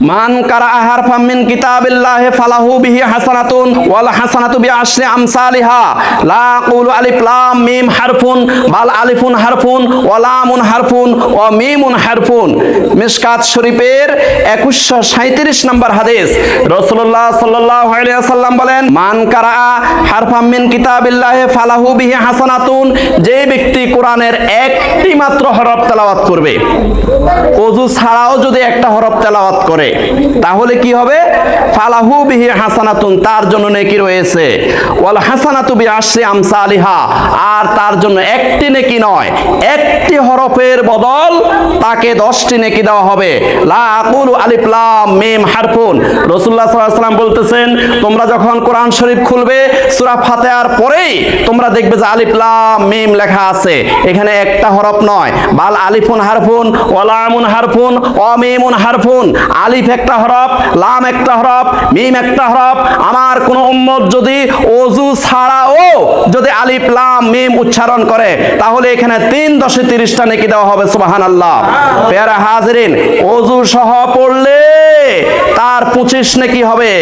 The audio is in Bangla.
মান কারা আহার ফামিন কিতাবিল্লাহি ফালাহু বিহি হাসানাতুন ওয়াল হাসানাতু বিআশরি আমসালিহা। লা আকুলু আলিফ, লাম, মিম হারফুন, বাল আলিফুন হারফুন, ওয়া লামুন হারফুন, ওয়া মিমুন হারফুন। মিশকাত শরীফের 2137 নম্বর হাদিস। রাসূলুল্লাহ সাল্লাল্লাহু আলাইহি ওয়াসাল্লাম বলেন, মান কারা হারফাম মিন কিতাবিল্লাহি ফালাহু বিহি হাসানাতুন যে ব্যক্তি কোরআনের একটি মাত্র হরফ তেলাওয়াত করবে। অজু ছাড়াও যদি একটা হরফ তেলাওয়াত করে তাহলে কি হবে? ফালাহু বিহি হাসানাতুন, তার জন্য নেকি রয়েছে। ওয়াল হাসানাতু বি আশরি আমসালিহা, আর তার জন্য একটি নেকি নয়, একটি হরফের বদল তাকে দশটি নেকি দেওয়া হবে। লা আকুলু আলিফ লাম মিম হারফুন। রাসূলুল্লাহ সাল্লাল্লাহু আলাইহি ওয়াসাল্লাম বলতেছেন, তোমরা যখন কোরআন শরীফ খুলবে, সূরা ফাতিহার পরেই তোমরা দেখবে যে আলিফ লাম মিম লেখা আছে। এখানে একটা হরফ নয়, বাল আলিফুন হারফুন ওয়ালামুন হারফুন অমিমুন হারফুন। আলিফ একটা হরফ, লাম একটা হরফ, মিম একটা হরফ। আমার কোন উম্মত যদি অজু ছাড়াও যদি আলিফ, লাম, মিম উচ্চারণ করে, তাহলে এখানে তিন দশে তিরিশটা নেকি দেওয়া হবে সুবাহান আল্লাহ পেয়ারা হাজরিন, অজু সহ পড়লে তার পঁচিশ নেকি হবে।